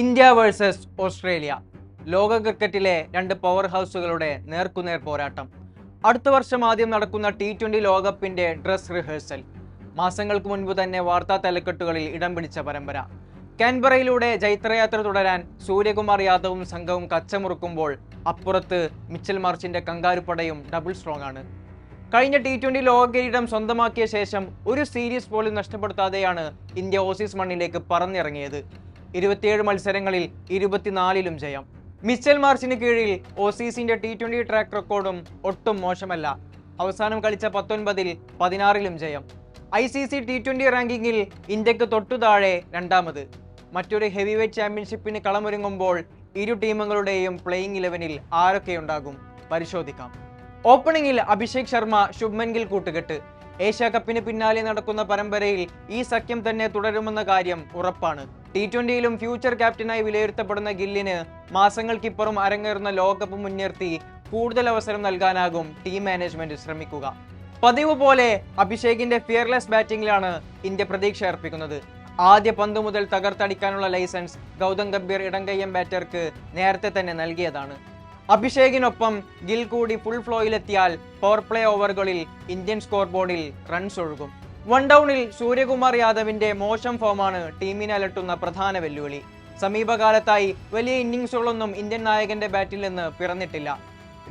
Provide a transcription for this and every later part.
India versus Australia. ലോക ക്രിക്കറ്റിലെ രണ്ട് പവർ ഹൗസുകളുടെ നേർക്കുനേർ പോരാട്ടം. അടുത്ത വർഷം ആദ്യം നടക്കുന്ന ടി ട്വന്റി ലോകകപ്പിന്റെ ഡ്രസ് റിഹേഴ്സൽ മാസങ്ങൾക്ക് മുൻപ് തന്നെ വാർത്താ തലക്കെട്ടുകളിൽ ഇടം പിടിച്ച പരമ്പര. കാൻബറയിലൂടെ ജൈത്രയാത്ര തുടരാൻ സൂര്യകുമാർ യാദവും സംഘവും കച്ചമുറുക്കുമ്പോൾ അപ്പുറത്ത് മിച്ചൽ മാർച്ചിന്റെ കങ്കാരുപ്പടയും ഡബിൾ സ്ട്രോങ് ആണ്. കഴിഞ്ഞ ടി ട്വന്റി ലോക കിരീടം സ്വന്തമാക്കിയ ശേഷം ഒരു സീരീസ് പോലും നഷ്ടപ്പെടുത്താതെയാണ് ഇന്ത്യ ഓസീസ് മണ്ണിലേക്ക് പറന്നിറങ്ങിയത്. ഇരുപത്തിയേഴ് മത്സരങ്ങളിൽ ഇരുപത്തിനാലിലും ജയം. മിച്ചൽ മാർച്ചിന് കീഴിൽ ഓസീസിന്റെ ടി ട്വന്റി ട്രാക്ക് റെക്കോർഡും ഒട്ടും മോശമല്ല. അവസാനം കളിച്ച പത്തൊൻപതിൽ പതിനാറിലും ജയം. I C C T twenty റാങ്കിങ്ങിൽ ഇന്ത്യയ്ക്ക് തൊട്ടു താഴെ രണ്ടാമത്. മറ്റൊരു ഹെവി വെയ്റ്റ് ചാമ്പ്യൻഷിപ്പിന് കളമൊരുങ്ങുമ്പോൾ ഇരു ടീമുകളുടെയും പ്ലേയിങ് ഇലവനിൽ ആരൊക്കെയുണ്ടാകും? പരിശോധിക്കാം. ഓപ്പണിംഗിൽ അഭിഷേക് ശർമ്മ ശുഭ്മൻ ഗിൽ കൂട്ടുകെട്ട്. ഏഷ്യ കപ്പിന് പിന്നാലെ നടക്കുന്ന പരമ്പരയിൽ ഈ സഖ്യം തന്നെ തുടരുമെന്ന കാര്യം ഉറപ്പാണ്. ടി ട്വന്റിയിലും ഫ്യൂച്ചർ ക്യാപ്റ്റനായി വിലയിരുത്തപ്പെടുന്ന ഗില്ലിന് മാസങ്ങൾക്കിപ്പുറം അരങ്ങേറുന്ന ലോകകപ്പ് മുൻനിർത്തി കൂടുതൽ അവസരം നൽകാനാകും ടീം മാനേജ്മെന്റ് ശ്രമിക്കുക. പതിവ് പോലെ അഭിഷേകിന്റെ ഫിയർലെസ് ബാറ്റിംഗിലാണ് ഇന്ത്യ പ്രതീക്ഷ അർപ്പിക്കുന്നത്. ആദ്യ പന്ത് മുതൽ തകർത്തടിക്കാനുള്ള ലൈസൻസ് ഗൗതം ഗംഭീർ ഇടംകയ്യം ബാറ്റർക്ക് നേരത്തെ തന്നെ നൽകിയതാണ്. അഭിഷേകിനൊപ്പം ഗിൽ കൂടി ഫുൾ ഫ്ലോയിലെത്തിയാൽ പവർ പ്ലേ ഓവറുകളിൽ ഇന്ത്യൻ സ്കോർ ബോർഡിൽ റൺസ് ഒഴുകും. വൺ ഡൗണിൽ സൂര്യകുമാർ യാദവിന്റെ മോശം ഫോമാണ് ടീമിനെ അലട്ടുന്ന പ്രധാന വെല്ലുവിളി. സമീപകാലത്തായി വലിയ ഇന്നിംഗ്സുകളൊന്നും ഇന്ത്യൻ നായകന്റെ ബാറ്റിൽ നിന്ന് പിറന്നിട്ടില്ല.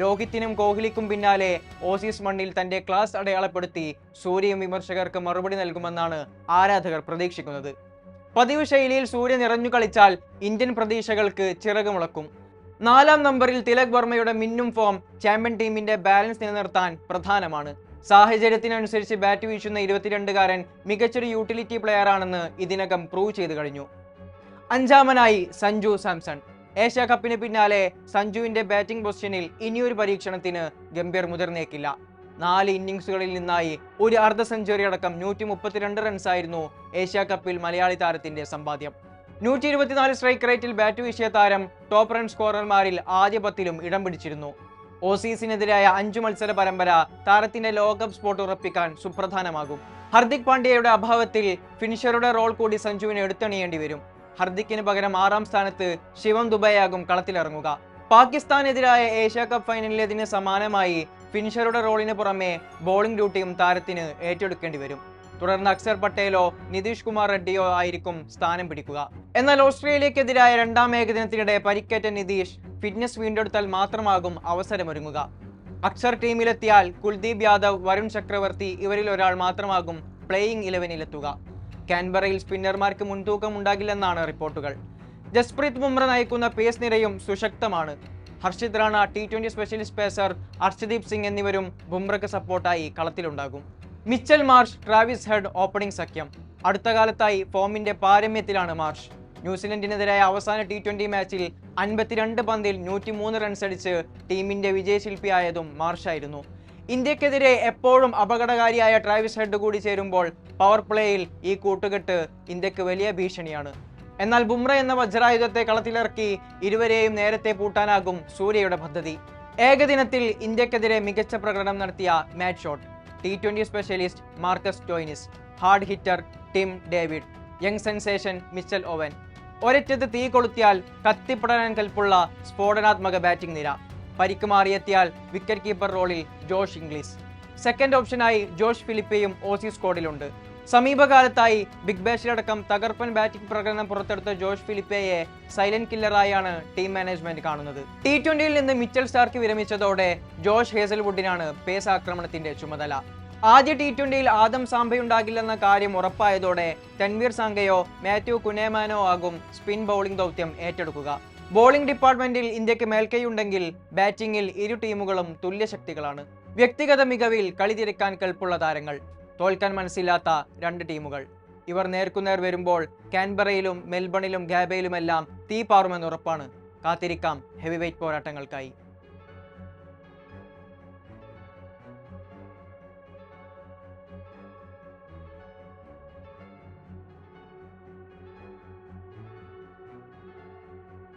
രോഹിത്തിനും കോഹ്ലിക്കും പിന്നാലെ ഓസീസ് മണ്ണിൽ തന്റെ ക്ലാസ് അടയാളപ്പെടുത്തി സൂര്യയും വിമർശകർക്ക് മറുപടി നൽകുമെന്നാണ് ആരാധകർ പ്രതീക്ഷിക്കുന്നത്. പതിവ് ശൈലിയിൽ സൂര്യ നിറഞ്ഞു കളിച്ചാൽ ഇന്ത്യൻ പ്രതീക്ഷകൾക്ക് ചിറകുമുളക്കും നാലാം നമ്പറിൽ തിലക് വർമ്മയുടെ മിന്നും ഫോം ചാമ്പ്യൻ ടീമിന്റെ ബാലൻസ് നിലനിർത്താൻ പ്രധാനമാണ്. സാഹചര്യത്തിനനുസരിച്ച് ബാറ്റ് വീശുന്ന ഇരുപത്തിരണ്ടുകാരൻ മികച്ചൊരു യൂട്ടിലിറ്റി പ്ലെയർ ആണെന്ന് ഇതിനകം പ്രൂവ് ചെയ്തു കഴിഞ്ഞു. അഞ്ചാമനായി സഞ്ജു സാംസൺ. ഏഷ്യ കപ്പിന് പിന്നാലെ സഞ്ജുവിന്റെ ബാറ്റിംഗ് പൊസിഷനിൽ ഇനിയൊരു പരീക്ഷണത്തിന് ഗംഭീർ മുതിർന്നേക്കില്ല. നാല് ഇന്നിംഗ്സുകളിൽ നിന്നായി ഒരു അർദ്ധ സെഞ്ചുറി അടക്കം നൂറ്റി മുപ്പത്തിരണ്ട് റൺസായിരുന്നു ഏഷ്യ കപ്പിൽ മലയാളി താരത്തിന്റെ സമ്പാദ്യം. നൂറ്റി ഇരുപത്തിനാല് സ്ട്രൈക്ക് റേറ്റിൽ ബാറ്റ് വീശിയ താരം ടോപ്പ് റൺ സ്കോറർമാരിൽ ആദ്യ പത്തിലും ഇടം പിടിച്ചിരുന്നു. ഓസീസിനെതിരായ അഞ്ചു മത്സര പരമ്പര താരത്തിന്റെ ലോകകപ്പ് സ്പോട്ട് ഉറപ്പിക്കാൻ സുപ്രധാനമാകും. ഹർദിക് പാണ്ഡ്യയുടെ അഭാവത്തിൽ ഫിനിഷറുടെ റോൾ കൂടി സഞ്ജുവിന് എടുത്തണിയേണ്ടി വരും. ഹർദിക്കിന് പകരം ആറാം സ്ഥാനത്ത് ശിവം ദുബൈയാകും കളത്തിലിറങ്ങുക. പാകിസ്ഥാനെതിരായ ഏഷ്യ കപ്പ് ഫൈനലിലേതിന് സമാനമായി ഫിനിഷറുടെ റോളിന് പുറമെ ബോളിംഗ് ഡ്യൂട്ടിയും താരത്തിന് ഏറ്റെടുക്കേണ്ടി വരും. തുടർന്ന് അക്സർ പട്ടേലോ നിതീഷ് കുമാർ റെഡ്ഡിയോ ആയിരിക്കും സ്ഥാനം പിടിക്കുക. എന്നാൽ ഓസ്ട്രേലിയക്കെതിരായ രണ്ടാം ഏകദിനത്തിനിടെ പരിക്കേറ്റ നിതീഷ് ഫിറ്റ്നസ് വീണ്ടെടുത്താൽ മാത്രമാകും അവസരമൊരുങ്ങുക. അക്സർ ടീമിലെത്തിയാൽ കുൽദീപ് യാദവ് വരുൺ ചക്രവർത്തി ഇവരിൽ ഒരാൾ മാത്രമാകും പ്ലേയിങ് ഇലവനിലെത്തുക. കാൻബറയിൽ സ്പിന്നർമാർക്ക് മുൻതൂക്കം ഉണ്ടാകില്ലെന്നാണ് റിപ്പോർട്ടുകൾ. ജസ്പ്രീത് ബുംറ നയിക്കുന്ന പേസ് നിരയും സുശക്തമാണ്. Harshit Rana T twenty specialist pacer Arshdeep Singh എന്നിവരും ബുംറയ്ക്ക് സപ്പോർട്ടായി കളത്തിലുണ്ടാകും. Mitchell Marsh Travis Head opening സഖ്യം. അടുത്ത കാലത്തായി ഫോമിന്റെ പാരമ്യത്തിലാണ് മാർഷ്. ന്യൂസിലൻഡിനെതിരായ അവസാന ടി ട്വന്റി മാച്ചിൽ അൻപത്തിരണ്ട് പന്തിൽ നൂറ്റിമൂന്ന് റൺസ് അടിച്ച് ടീമിന്റെ വിജയശില്പിയായതും മാർഷായിരുന്നു. ഇന്ത്യക്കെതിരെ എപ്പോഴും അപകടകാരിയായ ട്രാവിസ് ഹെഡ് കൂടി ചേരുമ്പോൾ പവർ പ്ലേയിൽ ഈ കൂട്ടുകെട്ട് ഇന്ത്യയ്ക്ക് വലിയ ഭീഷണിയാണ്. എന്നാൽ ബുംറ എന്ന വജ്രായുധത്തെ കളത്തിലിറക്കി ഇരുവരെയും നേരത്തെ പൂട്ടാനാകും സൂര്യയുടെ പദ്ധതി. ഏകദിനത്തിൽ ഇന്ത്യക്കെതിരെ മികച്ച പ്രകടനം നടത്തിയ Matt Short. T twenty specialist Marcus Stoinis hard hitter Tim David young sensation Mitchell Owen ഒരറ്റത്ത് തീ കൊളുത്തിയാൽ കത്തിപ്പടരാൻ കൽപ്പുള്ള സ്ഫോടനാത്മക ബാറ്റിംഗ് നിര. പരിക്ക് മാറിയെത്തിയാൽ വിക്കറ്റ് കീപ്പർ റോളിൽ ജോഷ് ഇംഗ്ലീഷ് സെക്കൻഡ് ഓപ്ഷനായി ജോഷ് ഫിലിപ്പയും ഓസി സ്ക്വാഡിലുണ്ട് സമീപകാലത്തായി ബിഗ് ബാഷിലടക്കം തകർപ്പൻ ബാറ്റിംഗ് പ്രകടനം പുറത്തെടുത്ത ജോഷ് ഫിലിപ്പയെ സൈലന്റ് കില്ലറായാണ് ടീം മാനേജ്മെന്റ് കാണുന്നത്. ടി ട്വന്റിയിൽ നിന്ന് മിച്ചൽ സ്റ്റാർക്ക് വിരമിച്ചതോടെ ജോഷ് ഹേസൽവുഡിനാണ് പേസ് ആക്രമണത്തിന്റെ ചുമതല. ആദ്യ ടി ട്വന്റിയിൽ ആദം സാംബയുണ്ടാകില്ലെന്ന കാര്യം ഉറപ്പായതോടെ തൻവീർ സാങ്കയോ മാത്യു കുനേമാനോ ആകും സ്പിൻ ബൗളിംഗ് ദൗത്യം ഏറ്റെടുക്കുക. ബോളിംഗ് ഡിപ്പാർട്ട്മെന്റിൽ ഇന്ത്യയ്ക്ക് മേൽക്കൈയുണ്ടെങ്കിൽ ബാറ്റിംഗിൽ ഇരു ടീമുകളും തുല്യശക്തികളാണ്. വ്യക്തിഗത മികവിൽ കളി തിരക്കാൻ കെൽപ്പുള്ള താരങ്ങൾ. തോൽക്കാൻ മനസ്സില്ലാത്ത രണ്ട് ടീമുകൾ. ഇവർ നേർക്കുനേർ വരുമ്പോൾ കാൻബറയിലും മെൽബണിലും ഗാബയിലുമെല്ലാം തീ പാറുമെന്ന് ഉറപ്പാണ് കാത്തിരിക്കാം ഹെവി വെയ്റ്റ് പോരാട്ടങ്ങൾക്കായി.